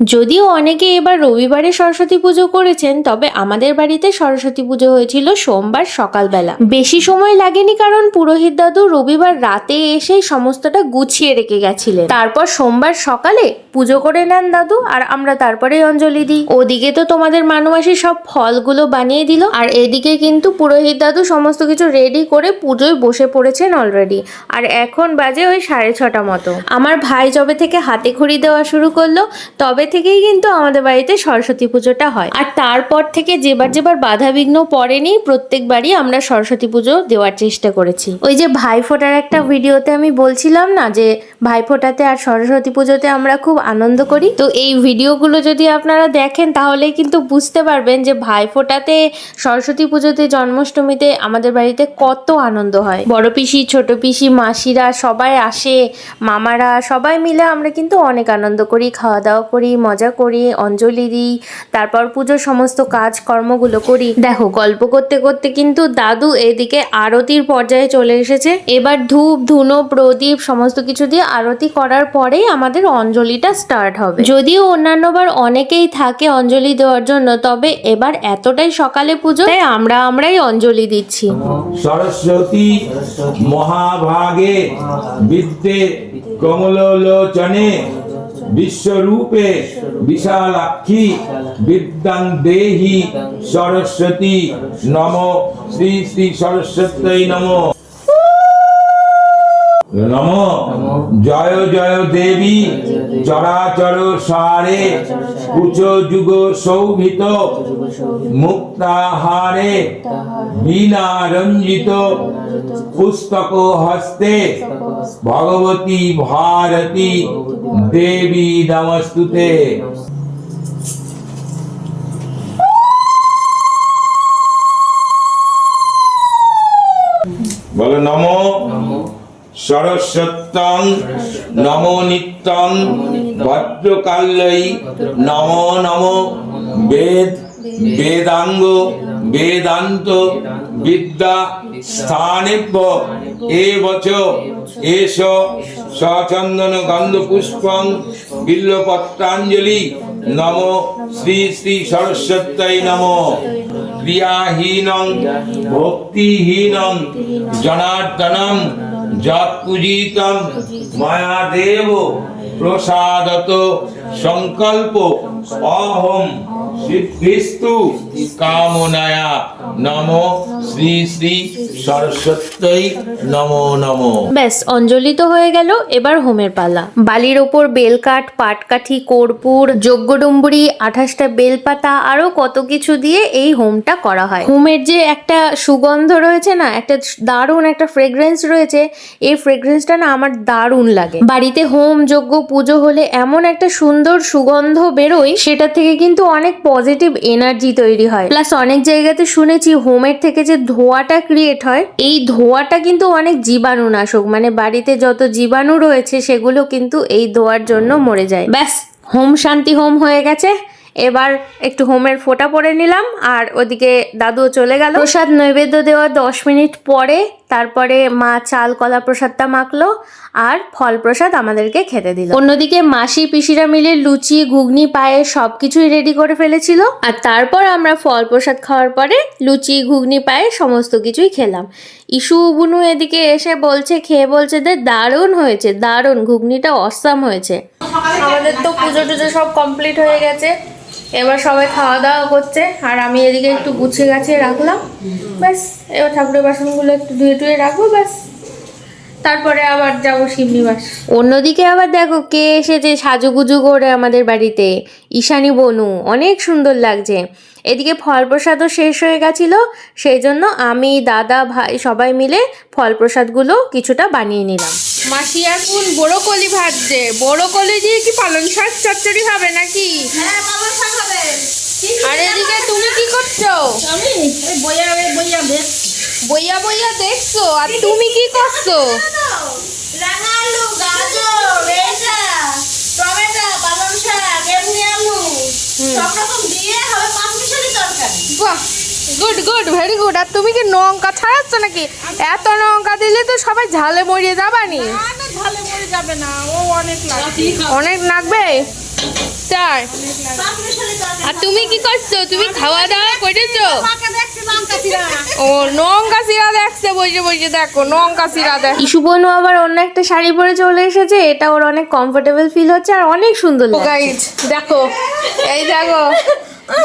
যদিও অনেকে এবার রবিবারে সরস্বতী পুজো করেছেন, তবে আমাদের বাড়িতে সরস্বতী পুজো হয়েছিল সোমবার সকালবেলা। বেশি সময় লাগেনি কারণ পুরোহিত দাদু রবিবার রাতে এসে সমস্তটা গুছিয়ে রেখে গেছিলেন। তারপর সোমবার সকালে পুজো করে নেন দাদু আর আমরা তারপরেই অঞ্জলি দিই। ওদিকে তো তোমাদের মানুমাসি সব ফলগুলো বানিয়ে দিল আর এদিকে কিন্তু পুরোহিত দাদু সমস্ত কিছু রেডি করে পুজোয় বসে পড়েছেন অলরেডি আর এখন বাজে ওই সাড়ে ছটা মতো। আমার ভাই যবে থেকে হাতে খড়ি দেওয়া শুরু করল, তবে থেকেই কিন্তু আমাদের বাড়িতে সরস্বতী পুজোটা হয়। আর তারপর থেকে যেবার যেবার বাধা বিঘ্ন পড়েনি প্রত্যেকবারই আমরা সরস্বতী পুজো দেওয়ার চেষ্টা করেছি। ওই যে ভাইফোঁটার একটা ভিডিওতে আমি বলছিলাম না যে ভাইফোঁটাতে আর সরস্বতী পুজোতে আমরা খুব আনন্দ করি। তো এই ভিডিওগুলো যদি আপনারা দেখেন তাহলে কিন্তু বুঝতে পারবেন যে ভাইফোঁটাতে সরস্বতী পুজোতে জন্মাষ্টমীতে আমাদের বাড়িতে কত আনন্দ হয়। বড় পিসি ছোট পিসি মাসিরা সবাই আসে মামারা সবাই মিলে আমরা কিন্তু অনেক আনন্দ করি খাওয়া দাওয়া করি মজা করি, অঞ্জলি দিই, তারপর পুজোর সমস্ত কাজকর্মগুলো করি। দেখো, গল্প করতে করতে কিন্তু দাদু এদিকে আরতির পর্যায়ে চলে এসেছে। এবার ধূপ, ধুনো, প্রদীপ সমস্ত কিছু দিয়ে আরতি করার পরেই আমাদের অঞ্জলিটা স্টার্ট হবে। যদিও অন্যান্যবার অনেকেই থাকে অঞ্জলি দেওয়ার জন্য, তবে এবার এতটাই সকালে পুজো, তাই আমরা আমরাই অঞ্জলি দিচ্ছি। সরস্বতী মহাভাগে বিদ্যে কমলোচনে বিশ্বরূপে বিশালাক্ষী বিদ্যাং দেহি সরস্বতী নম শ্রী শ্রী সরস্বতী নম। নম। জয় জয় দেবী। চরাচর সারে। কুচ যুগ শোভিত মুক্তাহারে। বীণা রঞ্জিত। পুস্তক হস্তে। ভগবতী ভারতী। দেবী নমস্তুতে বলো নম সরস্বত্যং নম নিত্যং ভদ্রকাল্যই নম নম বেদ বেদাঙ্গ বেদান্ত বিদ্যা স্থানেভ্য এ বচ এস সচন্দন গন্ধ পুষ্পং বিল্লপত্রাঞ্জলি নম শ্রী শ্রী সরস্বত্যই নম ক্রিয়াহীনং ভক্তিহীনং জনার্দনম যৎ পূজিতম মায়া প্রসাদত সংকল্প অহম সিদ্ধিস্তু কামনায়া নম শ্রী শ্রী সরস্বত্যই নম নম। ব্যাস অঞ্জলি তো হয়ে গেল এবার হোমের পালা। বালির ওপর বেলকাঠ, পাটকাঠি, কর্পূর, যজ্ঞডুম্বুরি, আঠাশটা বেলপাতা, আরও কত কিছু দিয়ে এই হোমটা করা হয়। হোমের যে একটা সুগন্ধ রয়েছে না, একটা দারুণ একটা ফ্রেগ্রেন্স রয়েছে, এই ফ্রেগ্রেন্সটা না আমার দারুণ লাগে। বাড়িতে হোম, যজ্ঞ, পুজো হলে এমন একটা সুন্দর সুগন্ধ বেরোয় সেটা থেকে কিন্তু অনেক পজিটিভ এনার্জি তৈরি হয়। প্লাস অনেক জায়গাতে শুনেছি হোমের থেকে যে ধোঁয়াটা ক্রিয়েট হয়, এই ধোঁয়াটা কিন্তু অনেক জীবাণুনাশক মানে বাড়িতে যত জীবাণু রয়েছে সেগুলো কিন্তু এই ধোঁয়ার জন্য মরে যায়। ব্যাস, হোম শান্তি হোম হয়ে গেছে। এবার একটু হোমের ফোটা পরে নিলাম, আর ওদিকে দাদুও চলে গেল। প্রসাদ নৈবেদ্য দেওয়ার দশ মিনিট পরে তারপরে মা চাল, কলা প্রসাদটা মাখলো আর ফল প্রসাদ আমাদেরকে খেতে দিল। অন্যদিকে মাসি, পিসিরা মিলে লুচি, ঘুগনি পায়ে সব কিছুই রেডি করে ফেলেছিল। আর তারপর আমরা ফল প্রসাদ খাওয়ার পরে লুচি, ঘুগনি পায়ে সমস্ত কিছুই খেলাম। ইস্যু বুনু এদিকে এসে বলছে, খেয়ে বলছে যে দারুণ হয়েছে, দারুণ, ঘুগনিটা অসাম হয়েছে। আমাদের তো পুজো টুজো সব কমপ্লিট হয়ে গেছে। এবার সবাই খাওয়া দাওয়া করছে আর আমি এদিকে একটু গুছিয়ে গাছিয়ে রাখলাম। ব্যাস এবার ঠাকুরের বাসনগুলো একটু ধুয়ে টুয়ে রাখব ব্যাস। তারপরে আবার যাব শিবনিবাস অন্যদিকে আবার দেখো কে এসেছে সাজুগুজু করে আমাদের বাড়িতে? ঈশানী বনু অনেক সুন্দর লাগছে। এদিকে ফল প্রসাদও শেষ হয়ে গেছিল সেই জন্য আমি দাদা ভাই সবাই মিলে ফল প্রসাদগুলো কিছুটা বানিয়ে নিলাম। মাসি এখন বড় কলি ভাজছে। বড় কলি দিয়ে কি পালং শাক চচ্চড়ি হবে নাকি? হ্যাঁ আর এদিকে তুমি কি করছ? আমি বইয়া বইয়া দেখছি বইয়া বইয়া দেখছ? আর তুমি কি করছ? রাঙা আলু গাজর রেজা টমেটো পালং শাক এমনি আলু সব রকম দিয়ে হবে পাঁচ মিশালি তরকারি বাহ গুড গুড ভেরি গুড আর তুমি কি লঙ্কা ছাড়াচ্ছ নাকি? এত লঙ্কা দিলে তো সবাই ঝালে মরিয়ে যাবানি। ঝালে মরে যাবে না। ও অনেক অনেক লাগবে? তরকারি আর তুমি কি করছ? তুমি খাওয়া দাওয়া করেছ? ও লঙ্কা সিরা দেখছে বসে বসে দেখো সিরা আবার অন্য একটা শাড়ি পরে চলে এসেছে এটা ওর অনেক কমফোর্টেবল ফিল হচ্ছে আর অনেক সুন্দর লাগছে। দেখো এই দেখো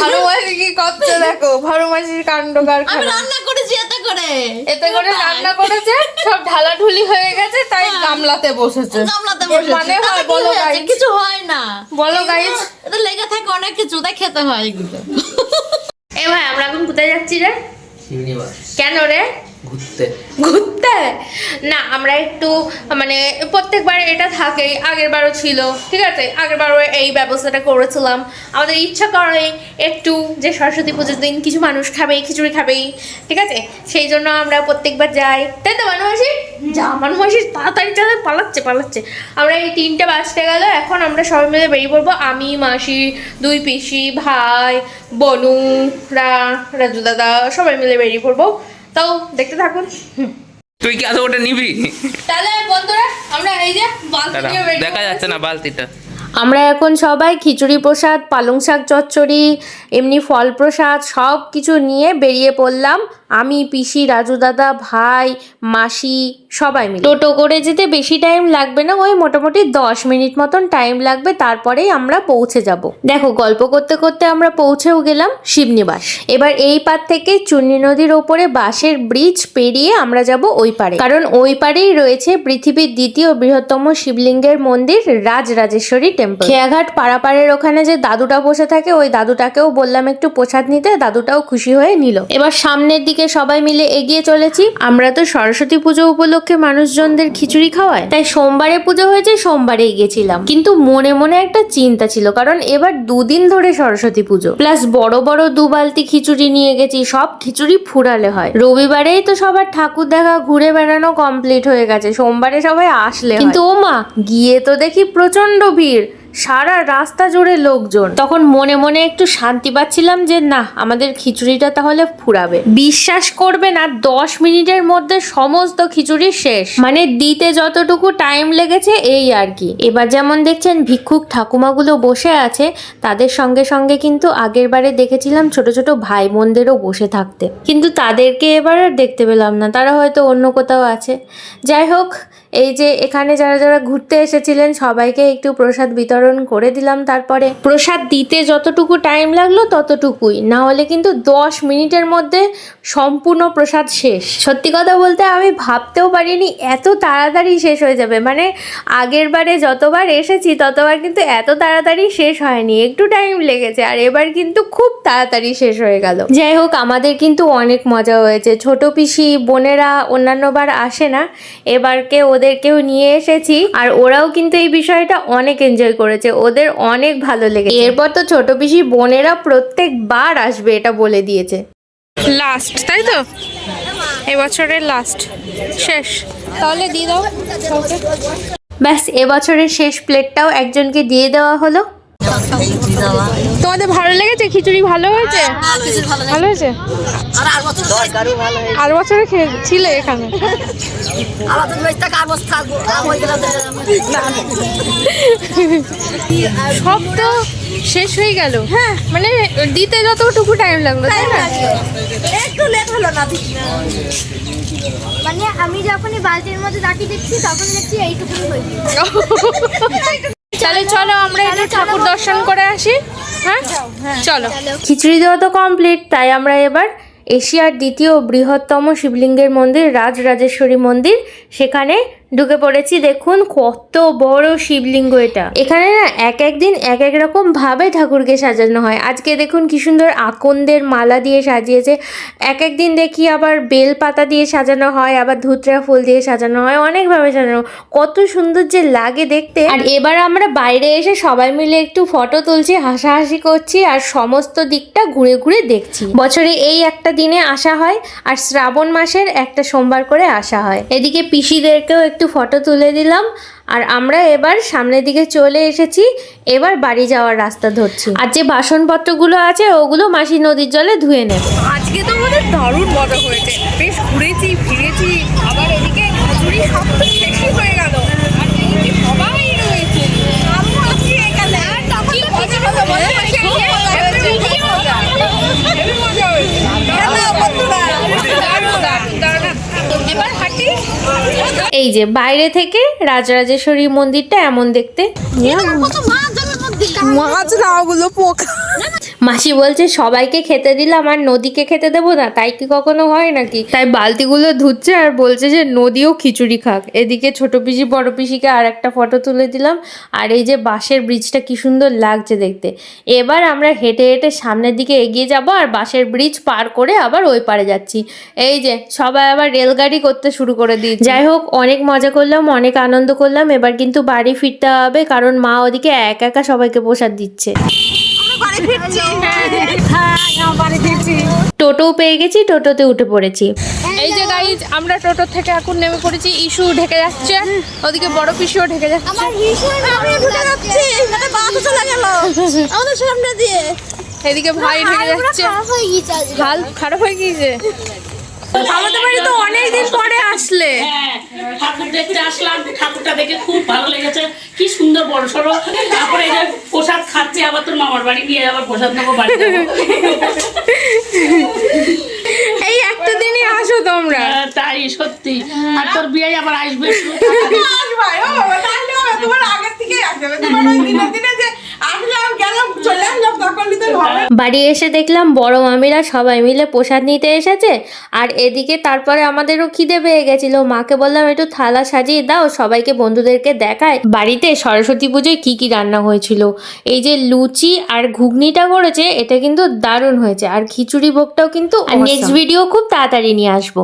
ভালো মাসি কি করছে দেখো? ভালো মাসির কাণ্ড আমি কারখানা রান্না করেছি এতে করে। এতে করে রান্না করেছে সব ঢালাঢুলি হয়ে গেছে তাই গামলাতে বসেছে। গামলাতে বসেছে বসেছি। মানে হয় বলো গাইস কিছু হয় না। বলো গাইস এটা লেগে থাকে অনেক কিছু তাই খেতে হয় এগুলো। এ ভাই আমরা এখন কোথায় যাচ্ছি রে? কেন রে? ঘুরতে। ঘুরতে? না, আমরা একটু মানে প্রত্যেকবার এটা থাকেই আগের বারও ছিল, ঠিক আছে? আগের বারও এই ব্যবস্থাটা করেছিলাম। আমাদের ইচ্ছা করে একটু যে সরস্বতী পুজোর দিন কিছু মানুষ খাবে, খিচুড়ি খাবেই ঠিক আছে? সেই জন্য আমরা প্রত্যেকবার যাই। তাই তো মানুষই যা মানুষই তাড়াতাড়ি চলে পালাচ্ছে পালাচ্ছে। আমরা এই তিনটে বাজতে গেল, এখন আমরা সবাই মিলে বেরিয়ে পড়ব। আমি, মাসি, দুই পিসি, ভাই, বনু, রা, রাজু দাদা, সবাই মিলে বেরিয়ে পড়ব। তাও দেখতে থাকুন। তুই কি আদৌ ওটা নিবি? তাহলে বন্ধুরা আমরা এই যে বালতি দাঁড়া, নিয়ে বেরিয়ে দেখা যাচ্ছে না বালতিটা। আমরা এখন সবাই খিচুড়ি প্রসাদ পালং শাক চচ্চড়ি এমনি ফল প্রসাদ সব কিছু নিয়ে বেরিয়ে পড়লাম। আমি, পিসি, রাজু দাদা, ভাই, মাসি, সবাই মিলে। টোটো করে যেতে বেশি টাইম লাগবে না, ওই মোটামুটি দশ মিনিট মতন টাইম লাগবে, তারপরেই আমরা পৌঁছে যাব। দেখো, গল্প করতে করতে আমরা পৌঁছেও গেলাম শিবনিবাস। এবার এই পার থেকে চুন্নি নদীর ওপরে বাঁশের ব্রিজ পেরিয়ে আমরা যাব ওই পারে। কারণ ওই পারেই রয়েছে পৃথিবীর দ্বিতীয় বৃহত্তম শিবলিঙ্গের মন্দির, রাজরাজেশ্বরী টেম্পল খেয়াঘাট পাড়াপাড়ের ওখানে যে দাদুটা বসে থাকে, ওই দাদুটাকেও বললাম একটু প্রসাদ নিতে, দাদুটাও খুশি হয়ে নিল। এবার সামনের দিকে সবাই মিলে এগিয়ে চলেছি। আমরা তো সরস্বতী পুজো উপলক্ষে মানুষজনদের খিচুড়ি খাওয়ায়। তাই সোমবারে পুজো হয়েছে সোমবারেই গেছিলাম। কিন্তু মনে মনে একটা চিন্তা ছিল কারণ এবার দুদিন ধরে সরস্বতী পুজো। প্লাস বড় বড় দু বালতি খিচুড়ি নিয়ে গেছি সব খিচুড়ি ফুরালে হয়। রবিবারেই তো সবার ঠাকুর দেখা ঘুরে বেড়ানো কমপ্লিট হয়ে গেছে সোমবারে সবাই আসলে। কিন্তু ও মা গিয়ে তো দেখি প্রচণ্ড ভিড়। সারা রাস্তা জুড়ে লোকজন। তখন মনে মনে একটু শান্তি পাচ্ছিলাম যে, না, আমাদের খিচুড়িটা তাহলে ফুরাবে। বিশ্বাস করবে না দশ মিনিটের মধ্যে সমস্ত খিচুড়ি শেষ। মানে দিতে যতটুকু টাইম লেগেছে, এই আর কি। এবার যেমন দেখছেন, ভিক্ষুক ঠাকুমাগুলো বসে আছে। তাদের সঙ্গে সঙ্গে কিন্তু আগের বারে দেখেছিলাম ছোট ছোট ভাই বোনদেরও বসে থাকতে। কিন্তু তাদেরকে এবার আর দেখতে পেলাম না। তারা হয়তো অন্য কোথাও আছে। যাই হোক এই যে এখানে যারা যারা ঘুরতে এসেছিলেন, সবাইকে একটু প্রসাদ বিতরণ করে দিলাম তারপরে। প্রসাদ দিতে যতটুকু টাইম লাগল ততটুকুই। না হলে কিন্তু দশ মিনিটের মধ্যে সম্পূর্ণ প্রসাদ শেষ। সত্যি কথা বলতে আমি ভাবতেও পারিনি, এত তাড়াতাড়ি শেষ হয়ে যাবে। মানে আগের বারে যতবার এসেছি, ততবার কিন্তু এত তাড়াতাড়ি শেষ হয়নি। একটু টাইম লেগেছে, আর এবার কিন্তু খুব তাড়াতাড়ি শেষ হয়ে গেল। যাই হোক, আমাদের কিন্তু অনেক মজা হয়েছে। ছোট পিসি, বোনেরা, অন্যান্যবার আসে না। এবারকে ওদেরকেও নিয়ে এসেছি আর ওরাও কিন্তু এই বিষয়টা অনেক এনজয় করেছে। ওদের অনেক ভালো লেগেছে। এরপর তো ছোট পিসি বোনেরা প্রত্যেকবার আসবে এটা বলে দিয়েছে। লাস্ট তাই তো? এবছরের লাস্ট শেষ। তাহলে দিয়ে দাও। ব্যাস এবছরের শেষ প্লেটটাও একজনকে দিয়ে দেওয়া হলো। তোমাদের ভালো লেগেছে? খিচুড়ি ভালো হয়েছে? ভালো হয়েছে? আর বছরে ছিলে এখানে। সব তো শেষ হয়ে গেল। হ্যাঁ। মানে দিতে যতটুকু টাইম লাগল তাই না? একটু লেট হলো না মানে আমি যখনই বালতির মধ্যে তাকিয়ে দেখছি তখন দেখছি এইটুকুনি হয়েছে তাহলে চলো আমরা একটু ঠাকুর দর্শন করে আসি। হ্যাঁ? চলো। খিচুড়ি দেওয়া তো কমপ্লিট তাই আমরা এবার এশিয়ার দ্বিতীয় বৃহত্তম শিবলিঙ্গের মন্দির, রাজরাজেশ্বরী মন্দির, সেখানে ঢুকে পড়েছি, দেখুন কত বড় শিবলিঙ্গ এটা। এখানে না এক এক দিন এক এক রকম ভাবে ঠাকুরকে সাজানো হয়। আজকে দেখুন কি সুন্দর আকন্দের মালা দিয়ে সাজিয়েছে। এক এক দিন দেখি আবার বেল পাতা দিয়ে সাজানো হয়, আবার ধুতরা ফুল দিয়ে সাজানো হয় অনেকভাবে সাজানো কত সুন্দর যে লাগে দেখতে। আর এবার আমরা বাইরে এসে সবাই মিলে একটু ফটো তুলছি, হাসাহাসি করছি আর সমস্ত দিকটা ঘুরে ঘুরে দেখছি। বছরে এই একটা দিনে আসা হয় আর শ্রাবণ মাসের একটা সোমবার করে আসা হয়। এদিকে পিসিদেরকেও একটু ফটো তুলে দিলাম। আর আমরা এবার সামনের দিকে চলে এসেছি। এবার বাড়ি যাওয়ার রাস্তা ধরছি। আর যে বাসনপত্রগুলো আছে, ওগুলো মাসি নদীর জলে ধুয়ে নেব। আজকে তো আমাদের দারুণ মজা হয়েছে। বেশ ঘুরেছি, ফিরেছি। আবার এদিকে তো শেষই হয়ে গেল আর এদিকে সবাই রয়েছে আমিও আছি এখানে কি মজা এই যে বাইরে থেকে রাজরাজেশ্বরী মন্দিরটা এমন দেখতে। মাছ না ওগুলো পোকা। মাসি বলছে, সবাইকে খেতে দিলাম আর নদীকে খেতে দেবো না, তাই কি কখনো হয় নাকি? তাই বালতিগুলো ধুচ্ছে আর বলছে যে, নদীও খিচুড়ি খাক। এদিকে ছোট পিসি, বড় পিসিকে আর একটা ফটো তুলে দিলাম। আর এই যে বাঁশের ব্রিজটা কি সুন্দর লাগছে দেখতে। এবার আমরা হেঁটে হেঁটে সামনের দিকে এগিয়ে যাব আর বাঁশের ব্রিজ পার করে আবার ওই পারে যাচ্ছি। এই যে, সবাই আবার রেলগাড়ি করতে শুরু করে দিই যাই হোক, অনেক মজা করলাম, অনেক আনন্দ করলাম। এবার কিন্তু বাড়ি ফিরতে হবে, কারণ মা ওদিকে একা একা সবাইকে প্রসাদ দিচ্ছে। টোটো পেয়ে গেছি টোটোতে উঠে পড়েছি। এই যে গাইজ আমরা টোটো থেকে এখন নেমে পড়েছি ইস্যু ঢেকে যাচ্ছে। ওদিকে বড় পিসিও ঢেকে যাচ্ছে। আমার ভীষণ আমি ঢুকে যাচ্ছি। মানে বাস চলে গেল। আমাদের সামনে দিয়ে। এদিকে ভাই ঢেকে যাচ্ছে। খারাপ হয়ে গিয়েছে হাল খারাপ হয়ে গিয়েছে। আমাদের বাড়ি তো অনেকদিন পরে হ্যাঁ দেখতে আসলাম ঠাকুরটা দেখে খুব ভালো লেগেছে। কি সুন্দর বড় সড়ো। তারপরে এই যে প্রসাদ খাচ্ছে আবার তোর মামার বাড়ি নিয়ে আবার প্রসাদ নেব বাড়ি যাব। এই একটা দিনই আসো তোমরা। হ্যাঁ, তাই সত্যি। আর তোর বিয়ে আবার আসবে। তোমার আগের থেকে আসবে। তোমার ওই দিনে দিনে যে আসলাম গেলাম চলে আসলাম তখন তো হবে বাড়ি এসে দেখলাম বড় মামিরা সবাই মিলে প্রসাদ নিতে এসেছে আর এদিকে তারপরে আমাদেরও খিদে পেয়ে গেছিল। মাকে বললাম একটু থালা সাজিয়ে দাও সবাইকে বন্ধুদেরকে দেখায়। বাড়িতে সরস্বতী পুজোয় কি কি রান্না হয়েছিল? এই যে লুচি আর ঘুগনিটা করেছে এটা কিন্তু দারুণ হয়েছে। আর খিচুড়ি ভোগটাও কিন্তু নেক্সট ভিডিও খুব তাড়াতাড়ি নিয়ে আসব।